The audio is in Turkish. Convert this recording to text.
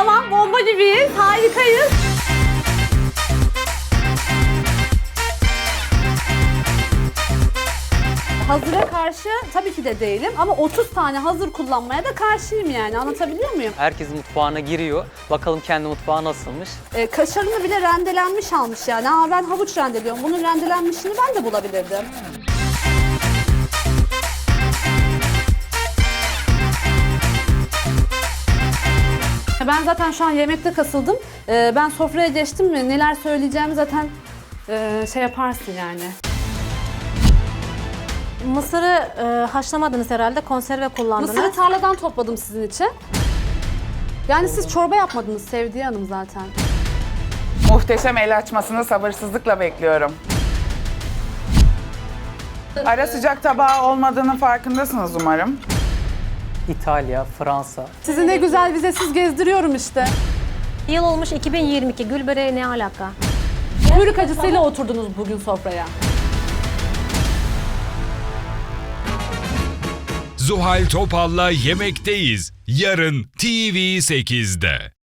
Tamam bomba gibiyiz. Harikayız. Hazıra karşı tabii ki de değilim ama 30 tane hazır kullanmaya da karşıyım yani anlatabiliyor muyum? Herkes mutfağına giriyor. Bakalım kendi mutfağı nasılmış. Ee, kaşarını bile rendelenmiş almış yani. Aa ben havuç rendeliyorum. Bunun rendelenmişini ben de bulabilirdim. Ben zaten şu an yemekte kasıldım. Ee, ben sofraya geçtim mi neler söyleyeceğimi zaten e, şey yaparsın yani. Mısırı e, haşlamadınız herhalde, konserve kullandınız. Mısırı tarladan topladım sizin için. Yani siz çorba yapmadınız Sevdiği Hanım zaten. Muhteşem el açmasını sabırsızlıkla bekliyorum. Ara sıcak tabağı olmadığının farkındasınız umarım. İtalya, Fransa. Sizi ne güzel vizesiz gezdiriyorum işte. Yıl olmuş 2022, gül böreği ne alaka? Yürük acısıyla oturdunuz bugün sofraya. Zuhal Topal'la Yemekteyiz. Yarın TV8'de.